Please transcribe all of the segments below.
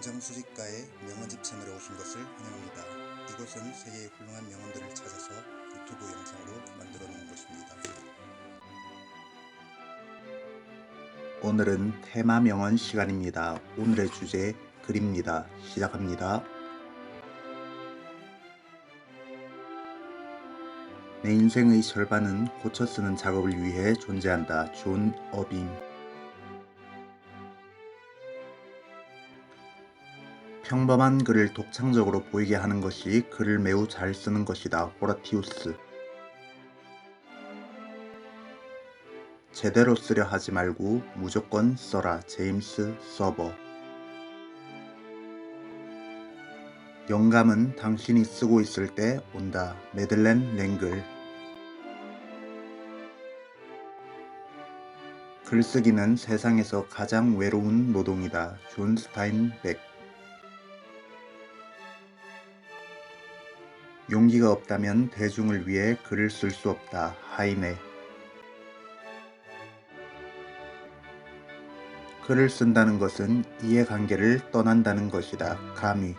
원정수집가의 명언집 채널에 오신 것을 환영합니다. 이곳은 세계의 훌륭한 명언들을 찾아서 유튜브 영상으로 만들어 놓은 곳입니다. 오늘은 테마 명언 시간입니다. 오늘의 주제 글입니다. 시작합니다. 내 인생의 절반은 고쳐 쓰는 작업을 위해 존재한다. 존 어빙 평범한 글을 독창적으로 보이게 하는 것이 글을 매우 잘 쓰는 것이다. 호라티우스. 제대로 쓰려 하지 말고 무조건 써라. 제임스 서버. 영감은 당신이 쓰고 있을 때 온다. 메들렌 랭글. 글쓰기는 세상에서 가장 외로운 노동이다. 존 스타인백. 용기가 없다면 대중을 위해 글을 쓸 수 없다. 하이네. 글을 쓴다는 것은 이해관계를 떠난다는 것이다. 가미.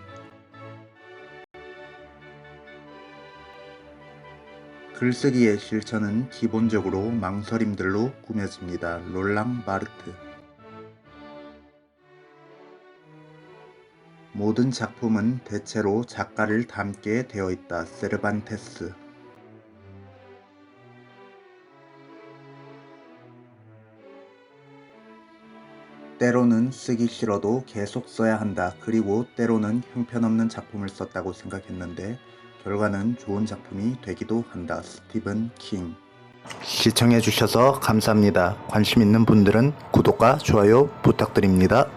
글쓰기의 실천은 기본적으로 망설임들로 꾸며집니다. 롤랑 바르트. 모든 작품은 대체로 작가를 닮게 되어 있다. 세르반테스. 때로는 쓰기 싫어도 계속 써야 한다. 그리고 때로는 형편없는 작품을 썼다고 생각했는데 결과는 좋은 작품이 되기도 한다. 스티븐 킹. 시청해주셔서 감사합니다. 관심 있는 분들은 구독과 좋아요 부탁드립니다.